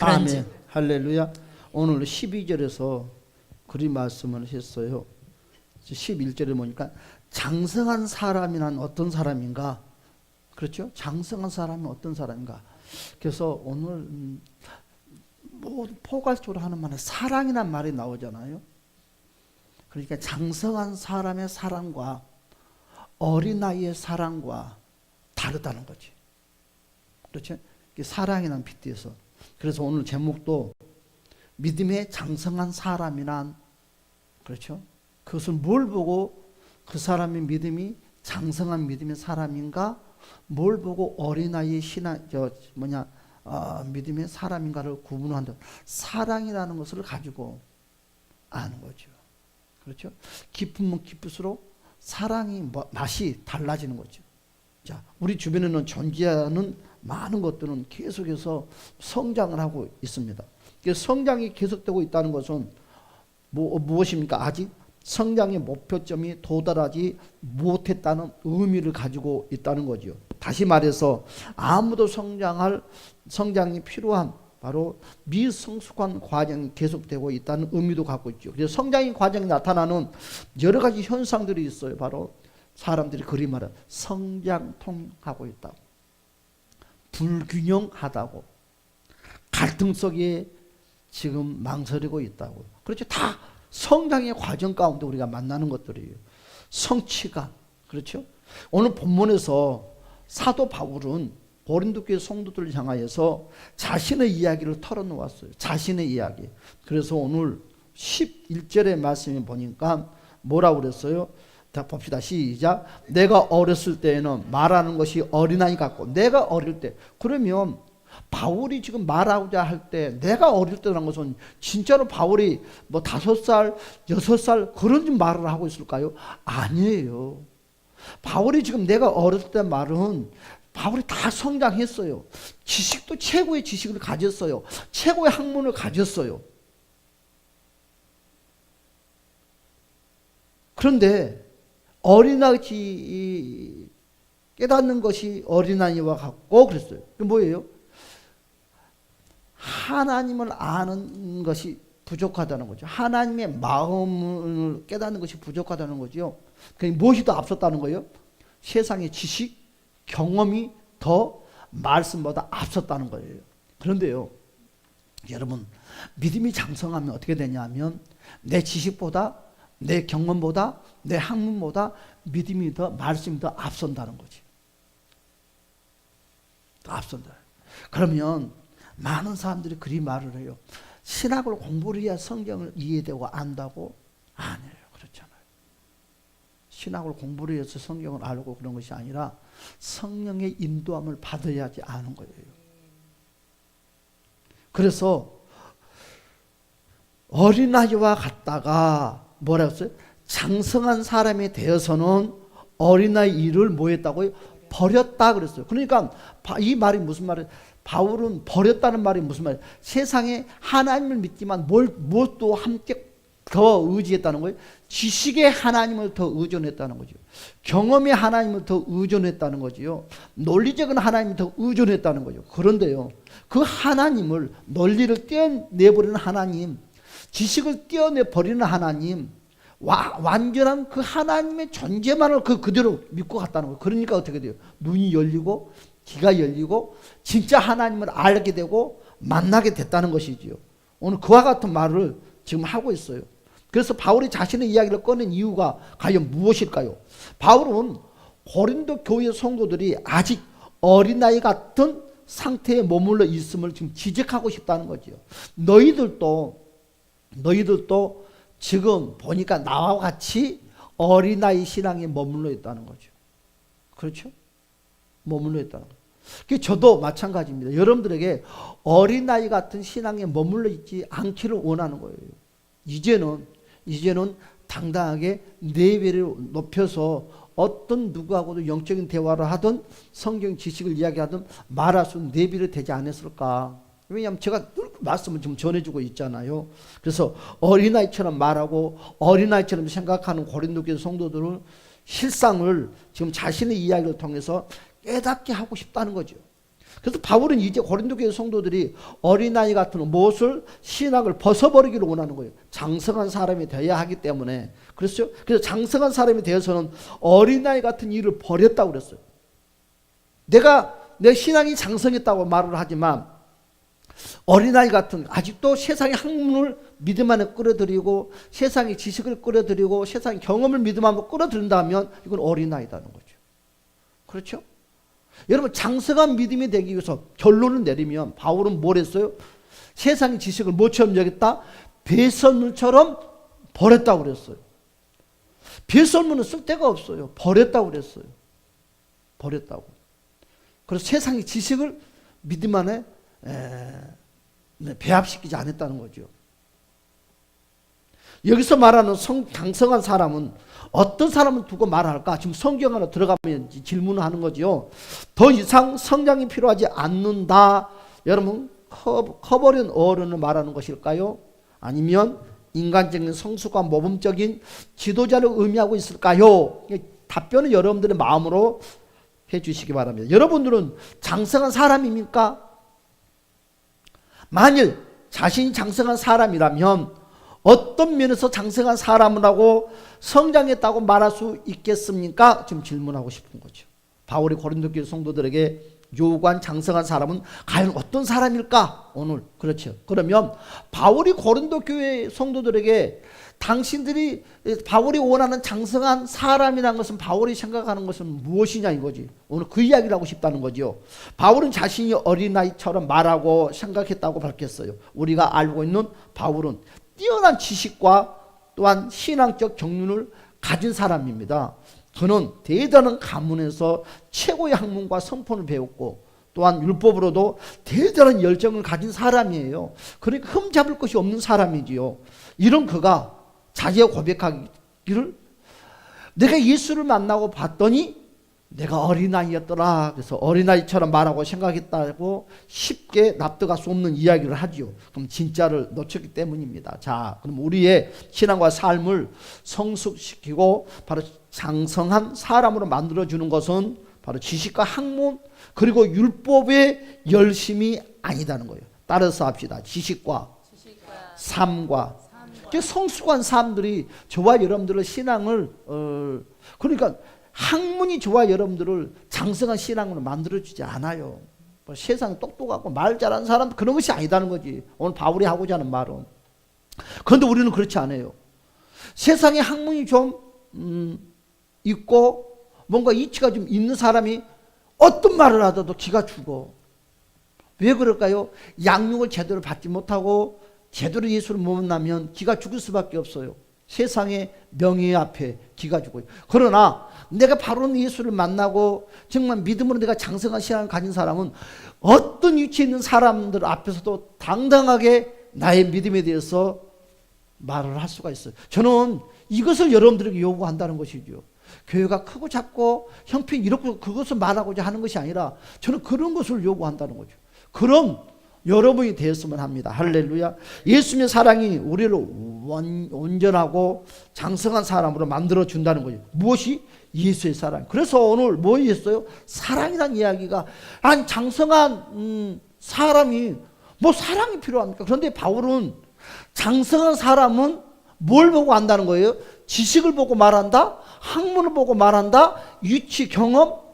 아멘. 할렐루야. 오늘 12절에서 그리 말씀을 했어요. 11절에 보니까 장성한 사람이란 어떤 사람인가? 그렇죠? 장성한 사람이 어떤 사람인가? 그래서 오늘 음, 뭐 포괄적으로 하는 말은 사랑이란 말이 나오잖아요. 그러니까 장성한 사람의 사랑과 어린아이의 사랑과 다르다는 거지. 그렇죠? 사랑이란 빗대에서. 그래서 오늘 제목도 믿음의 장성한 사람이란 그렇죠? 그것을 뭘 보고 그 사람의 믿음이 장성한 믿음의 사람인가? 뭘 보고 어린아이의 신앙 저 뭐냐 어, 믿음의 사람인가를 구분한다. 사랑이라는 것을 가지고 아는 거죠. 그렇죠? 기쁘면 기쁠수록 사랑이 뭐- 맛이 달라지는 거죠. 자, 우리 주변에는 존재하는 많은 것들은 계속해서 성장을 하고 있습니다. 그래서 성장이 계속되고 있다는 것은 뭐, 무엇입니까? 아직 성장의 목표점이 도달하지 못했다는 의미를 가지고 있다는 거죠. 다시 말해서 아무도 성장할 성장이 필요한 바로 미성숙한 과정이 계속되고 있다는 의미도 갖고 있죠. 그래서 성장의 과정이 나타나는 여러 가지 현상들이 있어요. 바로 사람들이 그리 말하 성장통하고 있다고. 불균형하다고. 갈등 속에 지금 망설이고 있다고. 그렇죠. 다 성장의 과정 가운데 우리가 만나는 것들이에요. 성취감. 그렇죠. 오늘 본문에서 사도 바울은 고린도 교회 성도들을 향하여서 자신의 이야기를 털어놓았어요. 자신의 이야기. 그래서 오늘 11절의 말씀에 보니까 뭐라고 그랬어요? 자 봅시다. 시작. 내가 어렸을 때에는 말하는 것이 어린아이 같고 내가 어릴 때 그러면 바울이 지금 말하고자 할 때 내가 어릴 때라는 것은 진짜로 바울이 뭐 다섯 살, 여섯 살 그런 좀 말을 하고 있을까요? 아니에요. 바울이 지금 내가 어렸을 때 말은 바울이 다 성장했어요. 지식도 최고의 지식을 가졌어요. 최고의 학문을 가졌어요. 그런데 어린아이 깨닫는 것이 어린아이와 같고 그랬어요. 그 뭐예요? 하나님을 아는 것이 부족하다는 거죠. 하나님의 마음을 깨닫는 것이 부족하다는 거죠. 그 무엇이 더 앞섰다는 거예요? 세상의 지식, 경험이 더 말씀보다 앞섰다는 거예요. 그런데요, 여러분 믿음이 장성하면 어떻게 되냐면 내 지식보다 내 경험보다 내 학문보다 믿음이 더 말씀이 더 앞선다는 거지. 더 앞선다. 그러면 많은 사람들이 그리 말을 해요. 신학을 공부를 해야 성경을 이해되고 안다고 아니에요. 그렇잖아요. 신학을 공부를 해서 성경을 알고 그런 것이 아니라 성령의 인도함을 받아야지 아는 거예요. 그래서 어린아이와 같다가 뭐라 했어요? 장성한 사람이 되어서는 어린아이 일을 뭐 했다고요? 버렸다 그랬어요. 그러니까 바- 이 말이 무슨 말이에요? 바울은 버렸다는 말이 무슨 말이에요? 세상에 하나님을 믿지만 뭘, 뭘또 함께 더 의지했다는 거예요? 지식의 하나님을 더 의존했다는 거죠. 경험의 하나님을 더 의존했다는 거지요. 논리적인 하나님을 더 의존했다는 거죠. 그런데요, 그 하나님을 논리를 떼어내버리는 하나님, 지식을 떼어내 버리는 하나님, 와, 완전한 그 하나님의 존재만을 그 그대로 믿고 갔다는 거예요. 그러니까 어떻게 돼요? 눈이 열리고 귀가 열리고 진짜 하나님을 알게 되고 만나게 됐다는 것이지요. 오늘 그와 같은 말을 지금 하고 있어요. 그래서 바울이 자신의 이야기를 꺼낸 이유가 과연 무엇일까요? 바울은 고린도 교회 성도들이 아직 어린아이 같은 상태에 머물러 있음을 지금 지적하고 싶다는 거죠. 너희들도 너희들도 지금 보니까 나와 같이 어린아이 신앙에 머물러 있다는 거죠. 그렇죠? 머물러 있다는 거죠. 그 저도 마찬가지입니다. 여러분들에게 어린아이 같은 신앙에 머물러 있지 않기를 원하는 거예요. 이제는 이제는 당당하게 내배를 높여서 어떤 누구하고도 영적인 대화를 하든 성경 지식을 이야기하든 말할 수 있는 내비를 되지 않았을까? 왜냐하면 제가 늘 말씀을 좀 전해주고 있잖아요. 그래서 어린아이처럼 말하고 어린아이처럼 생각하는 고린도교회 성도들은 실상을 지금 자신의 이야기를 통해서 깨닫게 하고 싶다는 거죠. 그래서 바울은 이제 고린도 교회 성도들이 어린아이 같은 무엇을 신학을 벗어버리기를 원하는 거예요. 장성한 사람이 되어야 하기 때문에. 그렇죠? 그래서 장성한 사람이 되어서는 어린아이 같은 일을 버렸다고 그랬어요. 내가 내 신앙이 장성했다고 말을 하지만 어린아이 같은 아직도 세상의 학문을 믿음 안에 끌어들이고 세상의 지식을 끌어들이고 세상의 경험을 믿음 안에 끌어들인다면 이건 어린아이다는 거죠. 그렇죠? 여러분 장성한 믿음이 되기 위해서 결론을 내리면 바울은 뭘 했어요? 세상의 지식을 모처럼 여겼다 배설물처럼 버렸다고 그랬어요. 배설물은 쓸데가 없어요. 버렸다고 그랬어요. 버렸다고. 그래서 세상의 지식을 믿음 안에 배합시키지 않았다는 거죠. 여기서 말하는 성, 강성한 사람은 어떤 사람을 두고 말할까? 지금 성경 안에 들어가면 질문을 하는 거지요. 더 이상 성장이 필요하지 않는다. 여러분, 커, 커버린 어른을 말하는 것일까요? 아니면 인간적인 성숙과 모범적인 지도자를 의미하고 있을까요? 답변은 여러분들의 마음으로 해 주시기 바랍니다. 여러분들은 장성한 사람입니까? 만일 자신이 장성한 사람이라면 어떤 면에서 장성한 사람이라고 성장했다고 말할 수 있겠습니까? 지금 질문하고 싶은 거죠. 바울이 고린도 교회 성도들에게 요구한 장성한 사람은 과연 어떤 사람일까? 오늘 그렇죠. 그러면 바울이 고린도 교회 성도들에게 당신들이 바울이 원하는 장성한 사람이라는 것은 바울이 생각하는 것은 무엇이냐 이거지. 오늘 그 이야기를 하고 싶다는 거죠. 바울은 자신이 어린아이처럼 말하고 생각했다고 밝혔어요. 우리가 알고 있는 바울은 뛰어난 지식과 또한 신앙적 경륜을 가진 사람입니다. 그는 대단한 가문에서 최고의 학문과 성품을 배웠고 또한 율법으로도 대단한 열정을 가진 사람이에요. 그러니까 흠잡을 것이 없는 사람이지요. 이런 그가 자기가 고백하기를 내가 예수를 만나고 봤더니 내가 어린아이였더라. 그래서 어린아이처럼 말하고 생각했다고 쉽게 납득할 수 없는 이야기를 하지요. 그럼 진짜를 놓쳤기 때문입니다. 자, 그럼 우리의 신앙과 삶을 성숙시키고 바로 장성한 사람으로 만들어주는 것은 바로 지식과 학문 그리고 율법의 열심이 아니다는 거예요. 따라서 합시다. 지식과, 삶과 성숙한 사람들이 저와 여러분들의 신앙을 어, 그러니까 학문이 저와 여러분들을 장성한 신앙으로 만들어주지 않아요. 뭐 세상 똑똑하고 말 잘하는 사람 그런 것이 아니다는 거지. 오늘 바울이 하고자 하는 말은. 그런데 우리는 그렇지 않아요. 세상에 학문이 좀 음, 있고 뭔가 이치가 좀 있는 사람이 어떤 말을 하더라도 기가 죽어. 왜 그럴까요? 양육을 제대로 받지 못하고 제대로 예수를 못 만나면 기가 죽을 수밖에 없어요. 세상의 명예 앞에 기가 죽어요. 그러나 내가 바로 예수를 만나고 정말 믿음으로 내가 장성한 신앙을 가진 사람은 어떤 위치에 있는 사람들 앞에서도 당당하게 나의 믿음에 대해서 말을 할 수가 있어요. 저는 이것을 여러분들에게 요구한다는 것이죠. 교회가 크고 작고 형편이 이렇고 그것을 말하고자 하는 것이 아니라 저는 그런 것을 요구한다는 거죠. 그런 여러분이 되었으면 합니다. 할렐루야. 예수님의 사랑이 우리를 원, 온전하고 장성한 사람으로 만들어 준다는 거죠. 무엇이? 예수의 사랑. 그래서 오늘 뭐 했어요? 사랑이란 이야기가 한 장성한 음, 사람이 뭐 사랑이 필요합니까? 그런데 바울은 장성한 사람은 뭘 보고 안다는 거예요? 지식을 보고 말한다? 학문을 보고 말한다? 유치, 경험,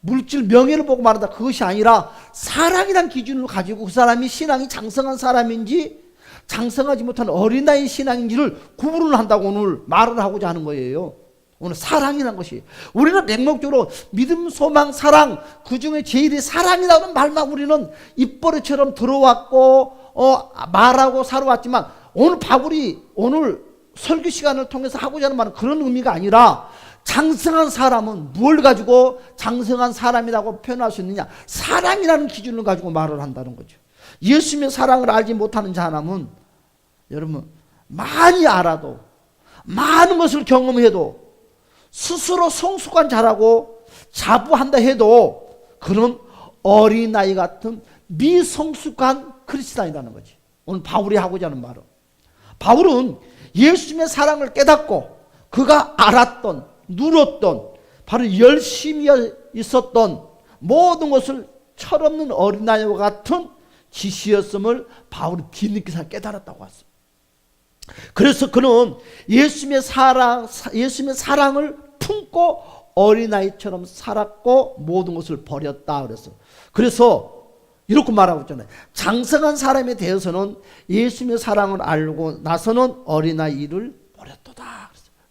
물질, 명예를 보고 말한다. 그것이 아니라 사랑이란 기준을 가지고 그 사람이 신앙이 장성한 사람인지 장성하지 못한 어린아이 신앙인지를 구분을 한다고 오늘 말을 하고자 하는 거예요. 오늘 사랑이란 것이 우리는 맹목적으로 믿음, 소망, 사랑 그 중에 제일이 사랑이라는 말만 우리는 입버릇처럼 들어왔고 어, 말하고 살아왔지만 오늘 바울이 오늘 설교 시간을 통해서 하고자 하는 말은 그런 의미가 아니라 장성한 사람은 뭘 가지고 장성한 사람이라고 표현할 수 있느냐 사랑이라는 기준을 가지고 말을 한다는 거죠 예수님의 사랑을 알지 못하는 사람은 여러분 많이 알아도 많은 것을 경험해도 스스로 성숙한 자라고 자부한다 해도 그런 어린아이 같은 미성숙한 크리스찬이라는 거지. 오늘 바울이 하고자 하는 말은. 바울은 예수님의 사랑을 깨닫고 그가 알았던, 누렸던, 바로 열심히 있었던 모든 것을 철없는 어린아이와 같은 지시였음을 바울이 뒤늦게 깨달았다고 했어. 그래서 그는 예수님의 사랑, 예수님의 사랑을 품고 어린아이처럼 살았고 모든 것을 버렸다 그랬어. 그래서 이렇게 말하고 있잖아요. 장성한 사람에 대해서는 예수님의 사랑을 알고 나서는 어린아이를.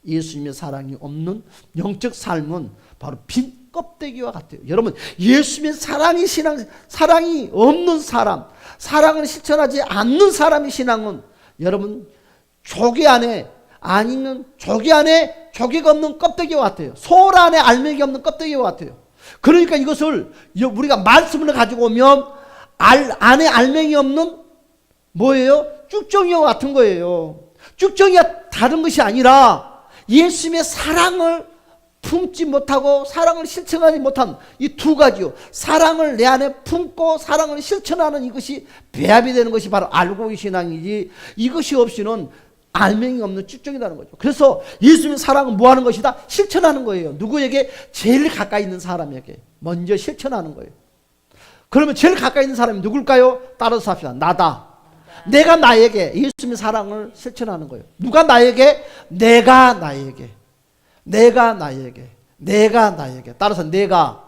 예수님의 사랑이 없는 영적 삶은 바로 빈 껍데기와 같아요. 여러분, 예수님의 사랑이 신앙, 사랑이 없는 사람, 사랑을 실천하지 않는 사람의 신앙은 여러분, 조개 안에 아니면 조개 안에 조개가 없는 껍데기와 같아요. 소울 안에 알맹이 없는 껍데기와 같아요. 그러니까 이것을 우리가 말씀을 가지고 오면 알, 안에 알맹이 없는 뭐예요? 쭉정이와 같은 거예요. 쭉정이가 다른 것이 아니라 예수님의 사랑을 품지 못하고 사랑을 실천하지 못한 이 두 가지요. 사랑을 내 안에 품고 사랑을 실천하는 이것이 배합이 되는 것이 바로 알고의 신앙이지 이것이 없이는 알맹이 없는 쭉정이라는 거죠. 그래서 예수님의 사랑은 뭐 하는 것이다? 실천하는 거예요. 누구에게? 제일 가까이 있는 사람에게 먼저 실천하는 거예요. 그러면 제일 가까이 있는 사람이 누굴까요? 따라서 합시다. 나다. 내가 나에게 예수님의 사랑을 실천하는 거예요. 누가 나에게? 내가 나에게. 내가 나에게. 내가 나에게. 따라서 내가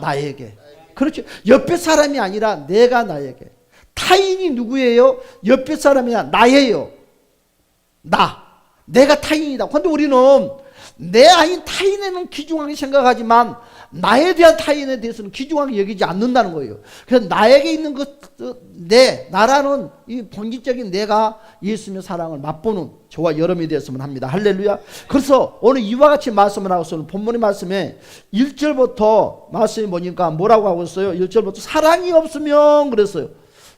나에게. 그렇죠. 옆에 사람이 아니라 내가 나에게. 타인이 누구예요? 옆에 사람이 아니라 나예요. 나. 내가 타인이다. 근데 우리는 내 아닌 타인에는 귀중하게 생각하지만 나에 대한 타인에 대해서는 귀중하게 여기지 않는다는 거예요. 그래서 나에게 있는 것, 내, 나라는 이 본질적인 내가 예수님의 사랑을 맛보는 저와 여러분이 되었으면 합니다. 할렐루야. 그래서 오늘 이와 같이 말씀을 하고 있어요. 본문의 말씀에 1절부터 말씀이 뭐니까 뭐라고 하고 있어요? 1절부터 사랑이 없으면 그랬어요.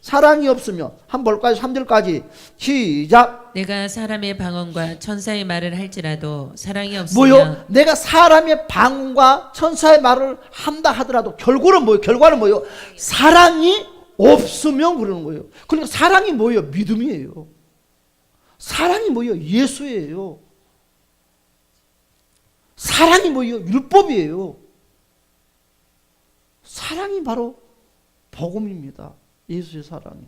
사랑이 없으면 한번 볼까요? 3절까지 시작. 내가 사람의 방언과 천사의 말을 할지라도 사랑이 없으면 뭐요? 내가 사람의 방과 천사의 말을 한다 하더라도 결과는 뭐예요? 결과는 뭐예요? 사랑이 없으면 그러는 거예요. 그러니까 사랑이 뭐예요? 믿음이에요. 사랑이 뭐예요? 예수예요. 사랑이 뭐예요? 율법이에요. 사랑이 바로 복음입니다. 예수의 사랑이.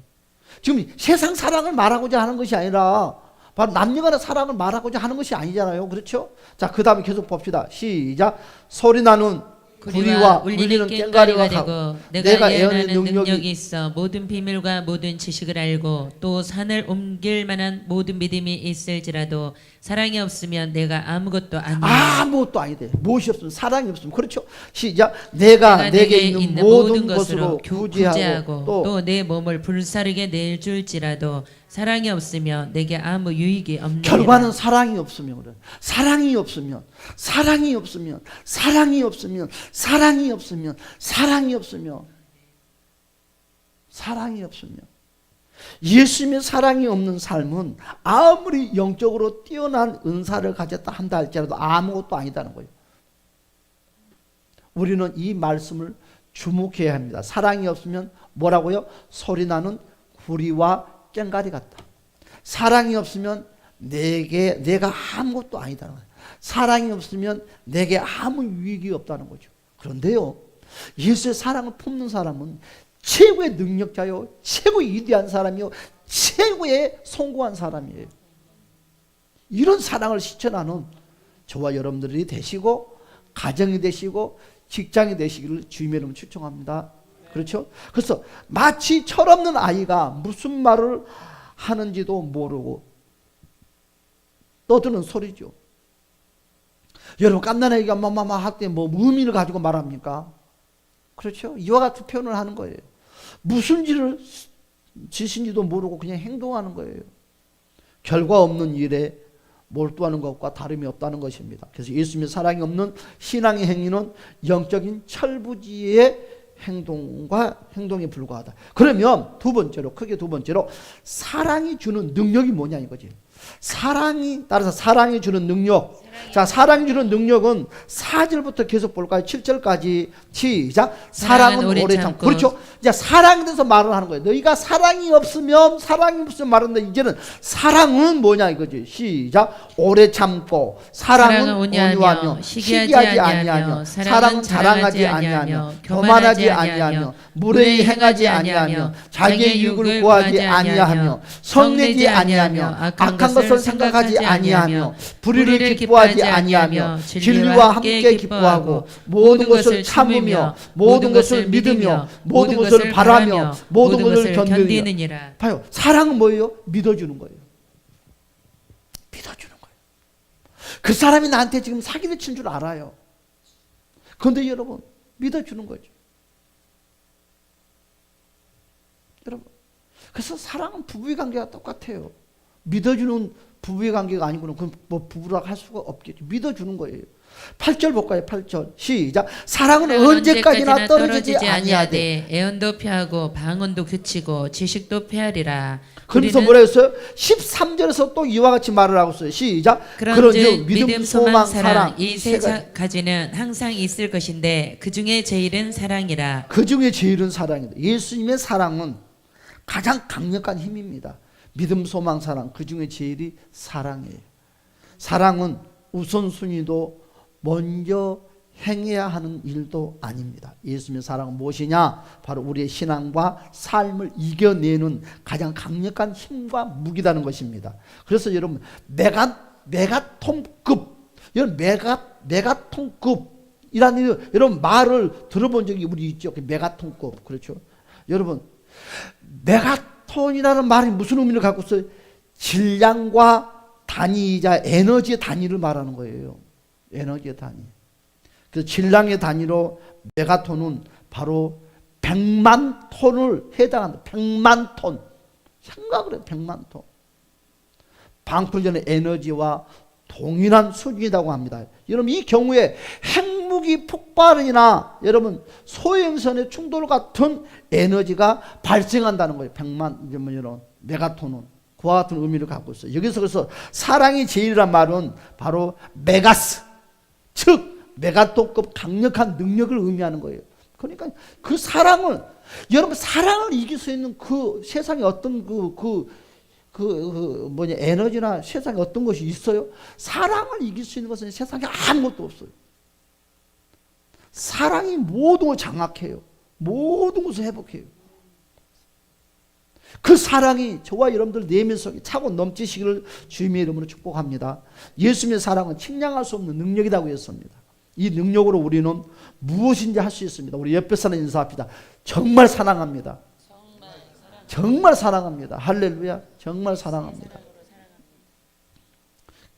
지금 세상 사랑을 말하고자 하는 것이 아니라 바로 남녀간의 사랑을 말하고자 하는 것이 아니잖아요. 그렇죠? 자, 그 다음에 계속 봅시다. 시작. 소리 나는 구리와 울리는 깽가리가 되고 내가 예언하는 능력이, 있어 모든 비밀과 모든 지식을 알고 또 산을 옮길 만한 모든 믿음이 있을지라도 사랑이 없으면 내가 아무것도 아니야. 아무것도 아니대. 무엇이 없으면 사랑이 없으면 그렇죠. 시작. 내가, 내게 있는, 모든 것으로 구제하고 또또내 몸을 불사르게 내줄지라도 사랑이 없으면 내게 아무 유익이 없는 결과는 사랑이 없으면 그래. 사랑이 없으면 사랑이 없으면 사랑이 없으면 사랑이 없으면 사랑이 없으면 사랑이 없으면 예수님의 사랑이 없는 삶은 아무리 영적으로 뛰어난 은사를 가졌다 한다 할지라도 아무것도 아니다는 거예요. 우리는 이 말씀을 주목해야 합니다. 사랑이 없으면 뭐라고요? 소리 나는 구리와 깽가리 같다. 사랑이 없으면 내게 내가 아무것도 아니다는 거예요. 사랑이 없으면 내게 아무 유익이 없다는 거죠. 그런데요, 예수의 사랑을 품는 사람은 최고의 능력자요, 최고 위대한 사람이요, 최고의 성공한 사람이에요. 이런 사랑을 실천하는 저와 여러분들이 되시고 가정이 되시고 직장이 되시기를 주님의 이름 추천합니다. 그렇죠? 그래서 마치 철없는 아이가 무슨 말을 하는지도 모르고 떠드는 소리죠. 여러분 깐난애기가 마마마 할때 뭐 의미를 가지고 말합니까? 그렇죠? 이와 같은 표현을 하는 거예요. 무슨 일을 지신지도 모르고 그냥 행동하는 거예요. 결과 없는 일에 몰두하는 것과 다름이 없다는 것입니다. 그래서 예수님의 사랑이 없는 신앙의 행위는 영적인 철부지의 행동과 행동에 불과하다. 그러면 두 번째로 크게 두 번째로 사랑이 주는 능력이 뭐냐 이거지. 사랑이 따라서 사랑이 주는 능력. 자, 사랑이 주는 능력은 4절부터 계속 볼까요? 7절까지 시작. 사랑은 사랑은 오래 오래 참고. 참고. 그렇죠? 이제 사랑에 대해서 말을 하는 거예요. 너희가 사랑이 없으면 사랑이 없으면 말하는데 이제는 사랑은 뭐냐 이거지. 시작. 오래 참고. 사랑은 사랑은 온유하며, 시기하지 아니하며, 사랑은 자랑하지 아니하며, 교만하지 아니하며, 무례히 행하지 아니하며 자기의 유익을 구하지 아니하며. 성내지 아니하며 악한 것을 생각하지 아니하며 불의를 기뻐하지 아니하며. 진리와 함께 기뻐하고 모든 것을 참으며 모든 것을 믿으며 모든 것을 바라며 모든 것을 견디느니라. 봐요. 사랑은 뭐예요? 믿어주는 거예요. 믿어주는 거예요. 그 사람이 나한테 지금 사기를 친 줄 알아요. 그런데 여러분 믿어주는 거죠. 여러분 그래서 사랑은 부부의 관계가 똑같아요. 믿어주는 부부의 관계가 아니고는 그건 뭐 부부라고 할 수가 없겠죠. 믿어주는 거예요 8절 볼까요 8절 시작 사랑은 언제까지나 떨어지지 아니하되 애언도 피하고 방언도 그치고 지식도 페하리라. 그러면서 뭐라 했어요? 13절에서 또 이와 같이 말을 하고 있어요. 시작. 그런즉 믿음, 소망, 사랑 이세세 가지. 가지는 항상 있을 것인데 그 중에 제일은 사랑이라. 그 중에 제일은 사랑이다. 예수님의 사랑은 가장 강력한 힘입니다. 믿음, 소망, 사랑. 그 중에 제일이 사랑이에요. 사랑은 우선순위도 먼저 행해야 하는 일도 아닙니다. 예수님의 사랑은 무엇이냐? 바로 우리의 신앙과 삶을 이겨내는 가장 강력한 힘과 무기라는 것입니다. 그래서 여러분 메가 메가톤급 여러분 메가 메가톤급이라는 여러분 말을 들어본 적이 우리 있죠. 그 메가톤급 그렇죠. 여러분 메가톤이라는 말이 무슨 의미를 갖고 있어요? 질량과 단위이자 에너지의 단위를 말하는 거예요. 에너지의 단위. 그 질량의 단위로 메가톤은 바로 100만 톤을 해당한다. 100만 톤. 생각을 해. 100만 톤. 방풀전의 에너지와 동일한 수준이라고 합니다. 여러분 이 경우에 핵무기 폭발이나 여러분 소행선의 충돌 같은 에너지가 발생한다는 거예요. 100만 여러분 메가톤은 그와 같은 의미를 갖고 있어요. 여기서 그래서 사랑이 제일이란 말은 바로 메가스 즉 메가톤급 강력한 능력을 의미하는 거예요. 그러니까 그 사랑을 여러분 사랑을 이길 수 있는 그 세상에 어떤 그 그 그, 그 뭐냐 에너지나 세상에 어떤 것이 있어요? 사랑을 이길 수 있는 것은 세상에 아무것도 없어요. 사랑이 모든 걸 장악해요. 모든 것을 회복해요. 그 사랑이 저와 여러분들 내면 속에 차고 넘치시기를 주님의 이름으로 축복합니다. 예수님의 사랑은 측량할 수 없는 능력이라고 했습니다. 이 능력으로 우리는 무엇인지 할 수 있습니다. 우리 옆에 사람 인사합시다. 정말 사랑합니다. 정말 사랑합니다. 할렐루야. 정말 사랑합니다.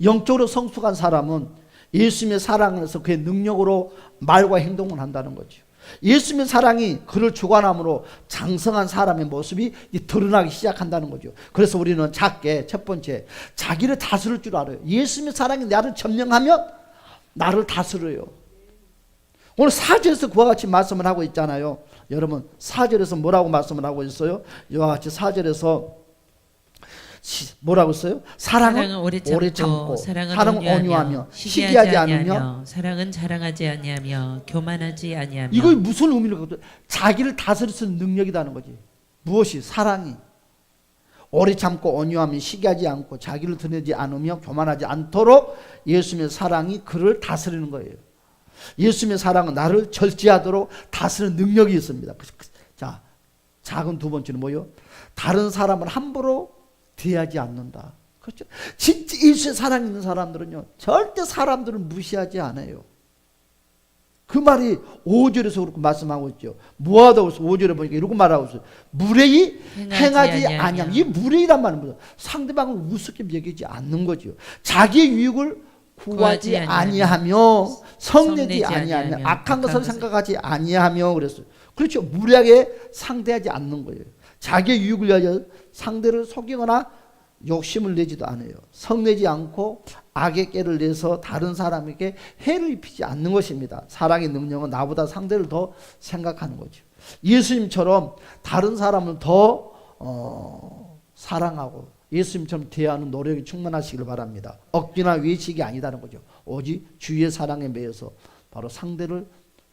영적으로 성숙한 사람은 예수님의 사랑에서 그의 능력으로 말과 행동을 한다는 거죠. 예수님의 사랑이 그를 주관함으로 장성한 사람의 모습이 드러나기 시작한다는 거죠. 그래서 우리는 작게 첫 번째 자기를 다스릴 줄 알아요. 예수님의 사랑이 나를 점령하면 나를 다스려요. 오늘 사절에서 그와 같이 말씀을 하고 있잖아요. 여러분 사절에서 뭐라고 말씀을 하고 있어요? 이와 같이 사절에서 뭐라고 써요? 사랑은, 사랑은 오래 참고, 오래 참고 사랑은, 사랑은 온유하며, 시기하지, 않으며 사랑은 자랑하지 아니하며 교만하지 아니하며 이거 무슨 의미를 갖고 있어요? 자기를 다스릴 수 있는 능력이라는 거지. 무엇이 사랑이 오래 참고 온유하며 시기하지 않고 자기를 드러내지 않으며 교만하지 않도록 예수님의 사랑이 그를 다스리는 거예요. 예수님의 사랑은 나를 절제하도록 다스리는 능력이 있습니다. 자, 작은 두 번째는 뭐요? 다른 사람을 함부로 대하지 않는다. 그렇죠? 진짜 예수의 사랑 있는 사람들은요, 절대 사람들을 무시하지 않아요. 그 말이 5절에서 그렇게 말씀하고 있죠. 무하다고 해서 5절에 보니까 이렇게 말하고 있어요. 무례히 행하지. 아니함. 이 무례히란 말은 뭐죠? 상대방을 우습게 여기지 않는 거죠. 자기의 유익을 구하지 구하지 아니하며 성내지 아니하며 악한 것을 생각하지 아니하며 그랬어요. 그렇죠. 무례하게 상대하지 않는 거예요. 자기의 유익을 위하여 상대를 속이거나 욕심을 내지도 않아요. 성내지 않고 악의 깨를 내서 다른 사람에게 해를 입히지 않는 것입니다. 사랑의 능력은 나보다 상대를 더 생각하는 거죠. 예수님처럼 다른 사람을 더 어, 사랑하고 예수님처럼 대하는 노력이 충만하시길 바랍니다. 억지나 외식이 아니다는 거죠. 오직 주의 사랑에 매여서 바로 상대를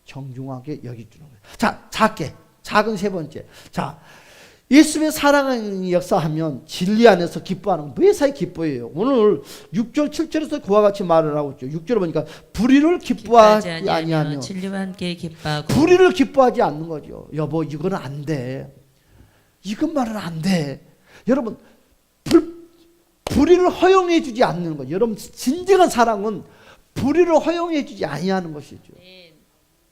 정중하게 여기주는 거예요. 자, 작게 작은 세 번째. 자, 예수님의 사랑의 역사하면 진리 안에서 기뻐하는 거. 매사에 기뻐해요. 오늘 6절 7절에서 그와 같이 말을 하고 있죠. 6절에 보니까 불의를 기뻐하지 아니하며 진리와 함께 기뻐하고 불의를 기뻐하지 않는 거죠. 여보, 이거는 안 돼. 이것만은 안 돼. 여러분, 불, 불의를 허용해 주지 않는 거죠. 여러분, 진정한 사랑은 불의를 허용해 주지 아니하는 것이죠.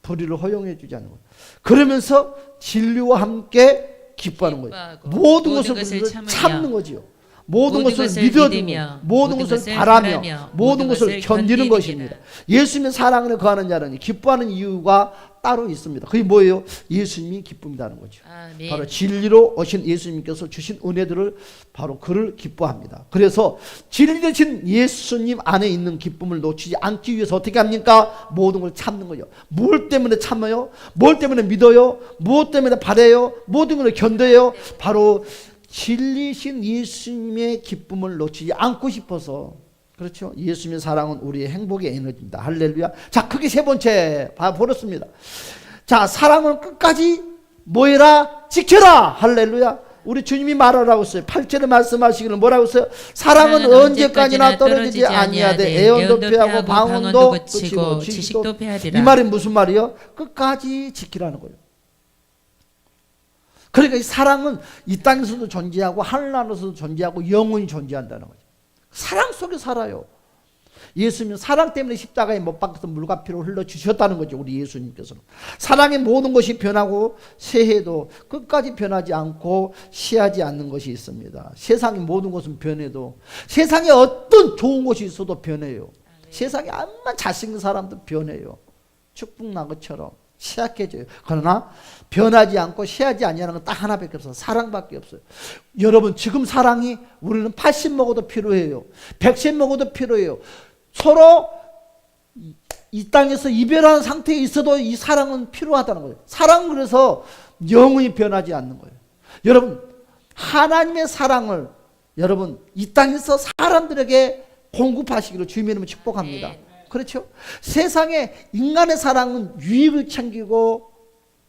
불의를 허용해 주지 않는 것. 그러면서 진리와 함께 기뻐하는 거예요. 모든 것을 참는 거지요. 모든, 모든 것을 믿으며 모든 것을 바라며 바라며 모든 것을 견디는. 것입니다. 예수님의 사랑을 거하는 자는 기뻐하는 이유가 따로 있습니다. 그게 뭐예요? 예수님이 기쁨이라는 거죠. 아멘. 바로 진리로 오신 예수님께서 주신 은혜들을 바로 그를 기뻐합니다. 그래서 진리 되신 예수님 안에 있는 기쁨을 놓치지 않기 위해서 어떻게 합니까? 모든 걸 참는 거죠. 뭘 때문에 참아요? 뭘 때문에 믿어요? 무엇 때문에 바래요? 모든 걸 견뎌요? 바로 진리신 예수님의 기쁨을 놓치지 않고 싶어서 그렇죠. 예수님의 사랑은 우리의 행복의 에너지입니다. 할렐루야. 자, 크게 세 번째 봐 보렸습니다. 자, 사랑은 끝까지 뭐해라? 지켜라. 할렐루야. 우리 주님이 말하라고 했어요. 8절에 말씀하시기를 뭐라고 했어요? 사랑은 언제까지나 떨어지지 아니하되 애원도 피하고 방언도 지식도 지식도 피하리라. 이 말이 무슨 말이요? 끝까지 지키라는 거예요. 그러니까 이 사랑은 이 땅에서도 존재하고 하늘나라에서도 존재하고 영원히 존재한다는 거죠. 사랑 속에 살아요. 예수님은 사랑 때문에 십자가에 못 박혀서 물과 피로 흘러 주셨다는 거죠. 우리 예수님께서는. 사랑의 모든 것이 변하고 새해도 끝까지 변하지 않고 시하지 않는 것이 있습니다. 세상의 모든 것은 변해도 세상에 어떤 좋은 것이 있어도 변해요. 세상에 암만 잘생긴 사람도 변해요. 축복나무처럼 시약해져요. 그러나 변하지 않고 시하지 아니하는 건 딱 하나밖에 없어요. 사랑밖에 없어요. 여러분 지금 사랑이 우리는 80 먹어도 필요해요. 100세 먹어도 필요해요. 서로 이- 이 땅에서 이별하는 상태에 있어도 이 사랑은 필요하다는 거예요. 사랑은 그래서 영원히 변하지 않는 거예요. 여러분 하나님의 사랑을 여러분 이 땅에서 사람들에게 공급하시기로 주님의 축복합니다. 네. 그렇죠? 세상에 인간의 사랑은 유익을 챙기고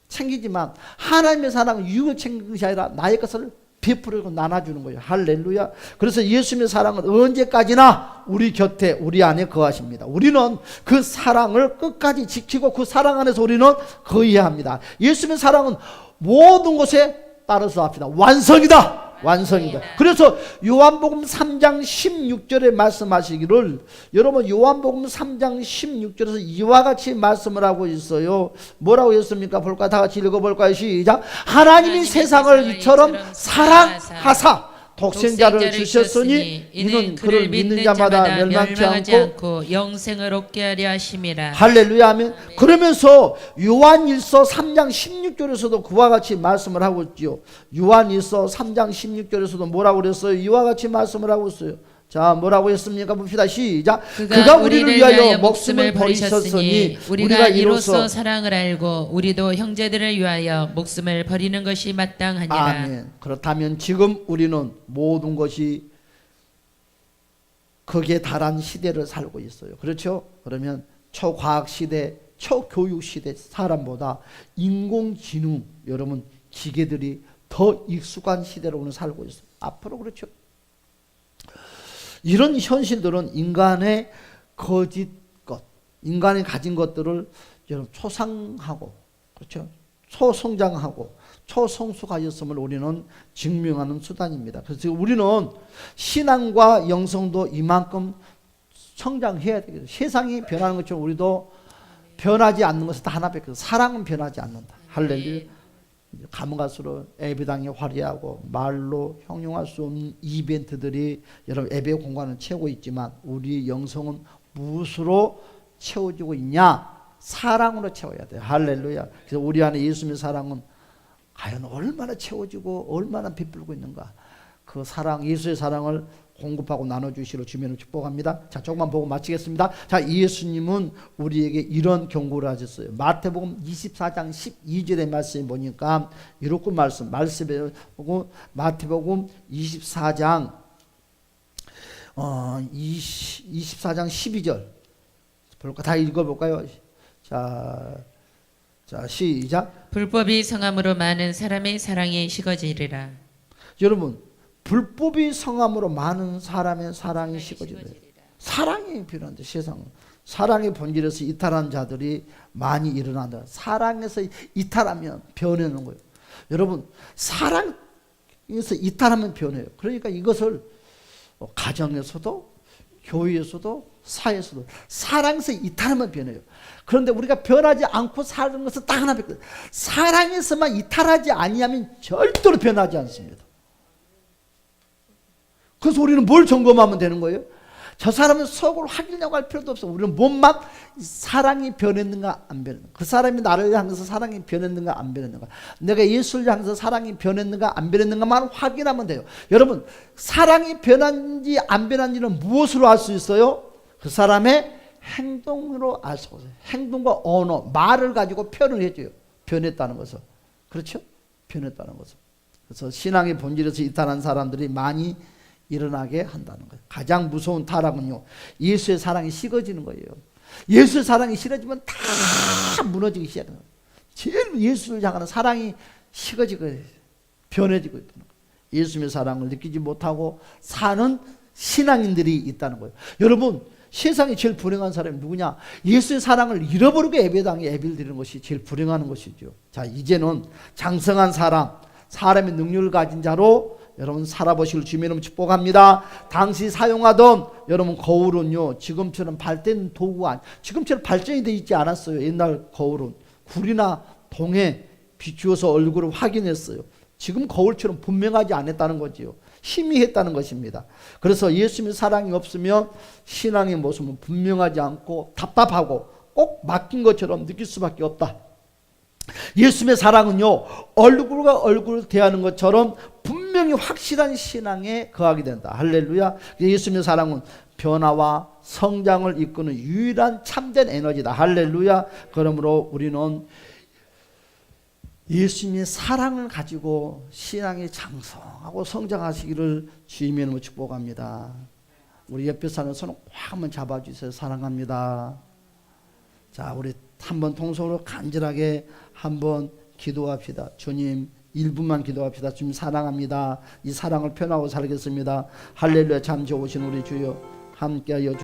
챙기지만 하나님의 사랑은 유익을 챙기는 것이 아니라 나의 것을 베풀고 나눠주는 거예요. 할렐루야. 그래서 예수님의 사랑은 언제까지나 우리 곁에 우리 안에 거하십니다. 우리는 그 사랑을 끝까지 지키고 그 사랑 안에서 우리는 거해야 합니다. 예수님의 사랑은 모든 것에 따라서 합시다. 완성이다. 완성이다. 그래서 요한복음 3장 16절에 말씀하시기를 여러분 요한복음 3장 16절에서 이와 같이 말씀을 하고 있어요. 뭐라고 했습니까? 볼까? 다 같이 읽어볼까요? 시작. 하나님이 세상을 이처럼 사랑하사 독생자를 주셨으니 이는 그를 믿는 자마다 멸망치 않고 영생을 얻게 하려 하심이라. 할렐루야 하면 그러면서 요한일서 3장 16절에서도 그와 같이 말씀을 하고 있지요. 요한일서 3장 16절에서도 뭐라고 그랬어요? 이와 같이 말씀을 하고 있어요. 자, 뭐라고 했습니까? 봅시다. 시작. 그가, 우리를 위하여 목숨을 버리셨으니 우리가 이로써 사랑을 알고 우리도 형제들을 위하여 목숨을 버리는 것이 마땅하니라. 아멘. 그렇다면 지금 우리는 모든 것이 거기에 달한 시대를 살고 있어요. 그렇죠? 그러면 초과학 시대, 초교육 시대 사람보다 인공지능 여러분 기계들이 더 익숙한 시대로 오늘 살고 있어요. 앞으로 그렇죠. 이런 현실들은 인간의 거짓 것, 인간이 가진 것들을 여러분 초상하고 그렇죠. 초성장하고 초성숙하였음을 우리는 증명하는 수단입니다. 그래서 우리는 신앙과 영성도 이만큼 성장해야 되겠죠. 세상이 변하는 것처럼 우리도 변하지 않는 것은 다 하나밖에 없어요. 사랑은 변하지 않는다. 할렐루야. 가면 갈수록 예배당이 화려하고 말로 형용할 수 없는 이벤트들이 여러분 예배 공간을 채우고 있지만 우리 영성은 무엇으로 채워지고 있냐? 사랑으로 채워야 돼요. 할렐루야. 그래서 우리 안에 예수님의 사랑은 과연 얼마나 채워지고 얼마나 비풀고 있는가? 그 사랑, 예수의 사랑을 공급하고 나눠주시로 주면을 축복합니다. 자, 조금만 보고 마치겠습니다. 자, 예수님은 우리에게 이런 경고를 하셨어요. 마태복음 24장 12절의 말씀에 보니까 이렇게 말씀, 말씀에 보고 마태복음 24장 어, 20, 24장 12절 볼까 다 읽어볼까요? 자, 자 시작. 불법이 성함으로 많은 사람의 사랑이 식어지리라. 여러분 불법이 성함으로 많은 사람의 사랑이 식어지래. 사랑이 필요한데 세상은 사랑의 본질에서 이탈한 자들이 많이 일어난다. 사랑에서 이탈하면 변하는 거예요. 여러분 사랑에서 이탈하면 변해요. 그러니까 이것을 어, 가정에서도 교회에서도 사회에서도 사랑에서 이탈하면 변해요. 그런데 우리가 변하지 않고 사는 것은 딱 하나 있거든요. 사랑에서만 이탈하지 아니하면 절대로 변하지 않습니다. 그래서 우리는 뭘 점검하면 되는 거예요? 저 사람은 속을 확인하고 할 필요도 없어. 우리는 몸만 사랑이 변했는가 안 변했는가. 그 사람이 나를 향해서 사랑이 변했는가 안 변했는가. 내가 예수를 향해서 사랑이 변했는가 안 변했는가만 확인하면 돼요. 여러분 사랑이 변한지 안 변한지는 무엇으로 알 수 있어요? 그 사람의 행동으로 알 수 있어요. 행동과 언어, 말을 가지고 표현을 해줘요. 변했다는 것을. 그렇죠? 변했다는 것을. 그래서 신앙의 본질에서 이탈한 사람들이 많이 일어나게 한다는 거예요. 가장 무서운 타락은요. 예수의 사랑이 식어지는 거예요. 예수의 사랑이 식어지면 다 무너지기 시작해요. 제일 예수를 향하는 사랑이 식어지고 변해지고 있다는 거예요. 예수님의 사랑을 느끼지 못하고 사는 신앙인들이 있다는 거예요. 여러분 세상에 제일 불행한 사람이 누구냐? 예수의 사랑을 잃어버리고 예배당에 예배를 드리는 것이 제일 불행한 것이죠. 자 이제는 장성한 사람, 사람의 능력을 가진 자로 여러분 살아보실 주님을 축복합니다. 당시 사용하던 여러분 거울은요 지금처럼 발된 도구가 지금처럼 발전이 되어 있지 않았어요. 옛날 거울은 굴이나 동에 비추어서 얼굴을 확인했어요. 지금 거울처럼 분명하지 않았다는 거지요. 희미했다는 것입니다. 그래서 예수님의 사랑이 없으면 신앙의 모습은 분명하지 않고 답답하고 꼭 맡긴 것처럼 느낄 수밖에 없다. 예수님의 사랑은요 얼굴과 얼굴 대하는 것처럼 분명히 확실한 신앙에 거하게 된다. 할렐루야. 예수님의 사랑은 변화와 성장을 이끄는 유일한 참된 에너지다. 할렐루야. 그러므로 우리는 예수님의 사랑을 가지고 신앙이 장성하고 성장하시기를 주님의 이름으로 축복합니다. 우리 옆에 사는 손을 꽉 한번 잡아주세요. 사랑합니다. 자, 우리 한번 통성으로 간절하게 한번 기도합시다. 주님, 1분만 기도합시다. 주님 사랑합니다. 이 사랑을 표현하고 살겠습니다. 할렐루야 참 좋으신 우리 주여 함께하여 주